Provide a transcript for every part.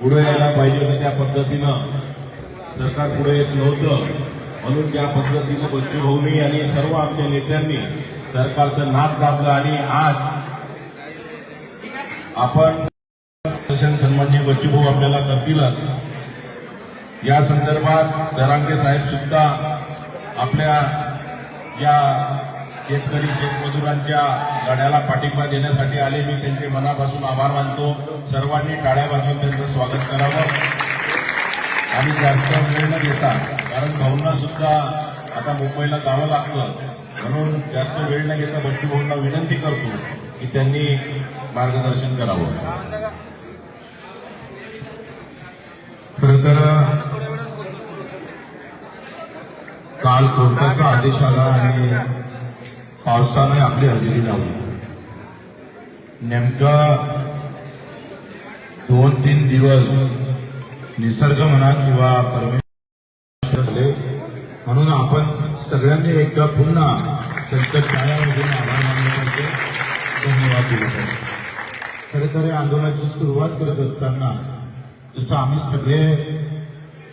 पुढे यायला पाहिजे होतं त्या पद्धतीनं. सरकार पुढे येत नव्हतं. म्हणून त्या पद्धतीनं बच्चू भाऊनी आणि सर्व आमच्या नेत्यांनी सरकारचं नाक दाबलं आणि आज आपण प्रशासन बच्चू भाऊ आपल्याला करतीलच. या संदर्भात दरांगे साहेब सुद्धा आपल्या या शेतकरी शेतमजुरांच्या लढ्याला पाठिंबा देण्यासाठी आले. मी त्यांचे मनापासून आभार मानतो. सर्वांनी टाळ्या बाजून त्यांचं स्वागत करावं. आणि जास्त वेळ न घेता कारण भाऊंना सुद्धा आता मुंबईला जावं लागतं. म्हणून जास्त वेळ न घेता बच्चू भाऊंना विनंती करतो की त्यांनी मार्गदर्शन करावं. खरंतर तर काल कोर्टाचा आदेश आला आणि पावसानं आपली हजेरी लावली. नेमकं दोन तीन दिवस निसर्ग म्हणा किंवा परमेश्वर झाले म्हणून आपण सगळ्यांनी एकदा पुन्हा त्यांच्या शाळामधून आभार मानले पाहिजे. धन्यवाद दिले पाहिजे. खरे आंदोलनाची सुरुवात करत असताना जसं आम्ही सगळे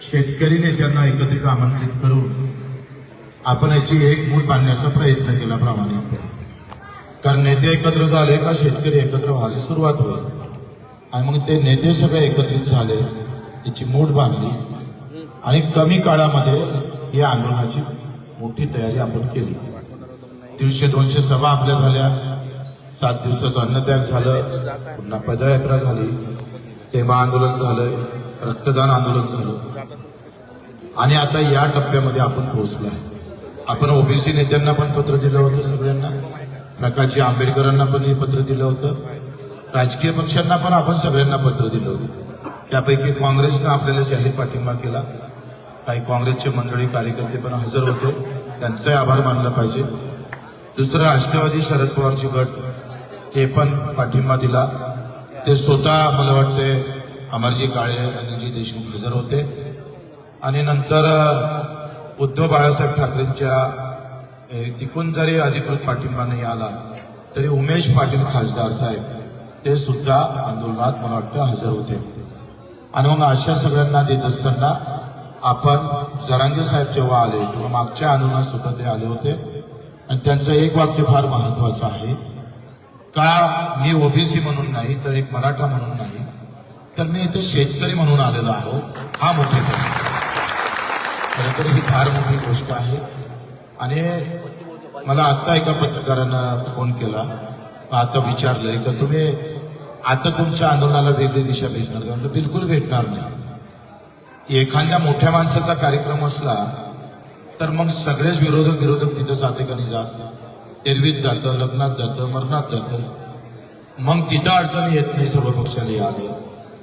शेतकरी नेत्यांना एकत्रित आमंत्रित करून आपण याची एक मूठ बांधण्याचा प्रयत्न केला प्रामाणिकपणे. कारण नेते एकत्र झाले का शेतकरी एकत्र व्हायला सुरुवात होईल. आणि मग ते नेते सगळे एकत्रित झाले त्याची मूठ बांधली. आणि कमी काळामध्ये या आंदोलनाची मोठी तयारी आपण केली. दीडशे दोनशे सभा आपल्या झाल्या. सात दिवसाचं अन्नत्याग झालं. पुन्हा पदयात्रा झाली. तेव्हा आंदोलन झालं रक्तदान आंदोलन झालं. आणि आता या टप्प्यामध्ये आपण पोहोचलो आहे. आपण ओबीसी नेत्यांना पण पत्र दिलं होतं सगळ्यांना. प्रकाशजी आंबेडकरांना पण हे पत्र दिलं होतं. राजकीय पक्षांना पण आपण सगळ्यांना पत्र दिलं होतं. त्यापैकी काँग्रेसनं आपल्याला जाहीर पाठिंबा केला. काही काँग्रेसचे मंडळी कार्यकर्ते पण हजर होते. त्यांचाही आभार मानला पाहिजे. दुसरं राष्ट्रवादी शरद पवारची गट ते पण पाठिंबा दिला. ते स्वतः मला वाटते अमरजी काळे अनिलजी देशमुख हजर होते. आणि नंतर उद्धव बाळासाहेब ठाकरेंच्या तिकून जरी अधिकृत पाठिंबा नाही आला तरी उमेश पाटील खासदार साहेब ते सुद्धा आंदोलनात मला वाटतं हजर होते. आणि मग अशा सगळ्यांना देत असताना आपण जरांगे साहेब जेव्हा आले तेव्हा मागच्या आंदोलनात सुद्धा ते आले होते. आणि त्यांचं एक वाक्य फार महत्वाचं आहे का मी ओबीसी म्हणून नाही तर एक मराठा म्हणून नाही तर मी इथे शेतकरी म्हणून आलेलो आहो. हा मोठा खरं तर ही फार मोठी गोष्ट आहे. आणि मला आत्ता एका पत्रकारानं फोन केला. आता विचारलंय का तुम्ही आता तुमच्या आंदोलनाला वेगळी दिशा भेटणार का? म्हणजे बिलकुल भेटणार नाही. एखाद्या मोठ्या माणसाचा कार्यक्रम असला तर मग सगळेच विरोधक विरोधक तिथं जाते का नाही जात? तेरवीत जातं लग्नात जातं मरणात जातं. मग तिथं अडचणी येत नाही सर्व पक्षाला आले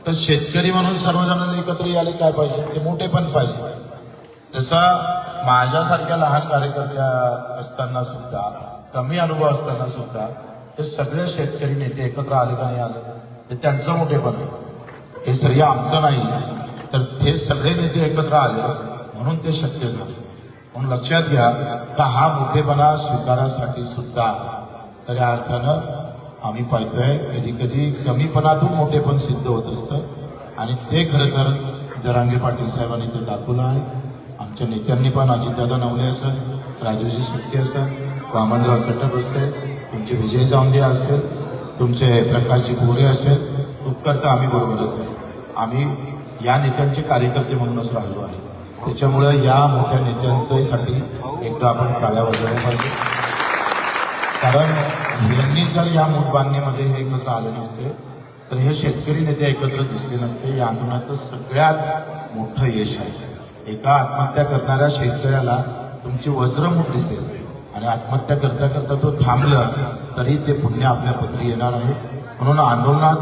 तर शेतकरी म्हणून सर्वजणांना एकत्र यायला काय पाहिजे? ते मोठे पण पाहिजे. तसा माझ्यासारख्या लहान कार्यकर्त्या असताना सुद्धा कमी अनुभव असताना सुद्धा ते सगळे शेतकरी नेते एकत्र आले का नाही आले ते त्यांचं मोठेपण आहे. हे श्रेय आमचं नाही. तर ते सगळे नेते एकत्र आले म्हणून ते शक्य झाले. म्हणून लक्षात घ्या का हा मोठेपणा स्वीकारासाठी सुद्धा तर या अर्थानं आम्ही पाहतोय कधी कधी कमीपणातून मोठेपण सिद्ध होत असतं. आणि ते खरं तर जरांगे पाटील साहेबांनी ते दाखवलं आहे. आमच्या नेत्यांनी पण अजितदादा नवले असेल राजूजी सुट्टी असतात वामनराव चटप असतील तुमचे विजय जावंदे असतील तुमचे प्रकाशजी गोरे असेल उपकर्ता आम्ही बरोबरच आहे. आम्ही या नेत्यांचे कार्यकर्ते म्हणूनच राहिलो आहे. त्याच्यामुळं या मोठ्या नेत्यांच्यासाठी एकदा आपण टाळ्या वाजवल्या पाहिजे. कारण यांनी जर या मोठबांधणीमध्ये हे एकत्र आले नसते तर हे शेतकरी नेते एकत्र दिसले नसते या आंदोलनाचं सगळ्यात मोठं यश आहे. एका आत्महत्या करणाऱ्या शेतकऱ्याला तुमची वज्रमूठ दिसते आणि आत्महत्या करता करता तो थांबलं तरी ते पुण्य आपल्या पत्री येणार आहे. म्हणून आंदोलनात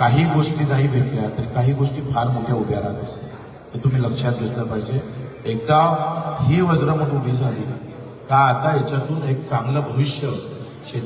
काही गोष्टी नाही भेटल्या तरी काही गोष्टी फार मोठ्या उभ्या राहत असतात. हे तुम्ही लक्षात घेतलं पाहिजे. एकदा ही वज्रमूठ उभी झाली का आता याच्यातून एक चांगलं भविष्य शेत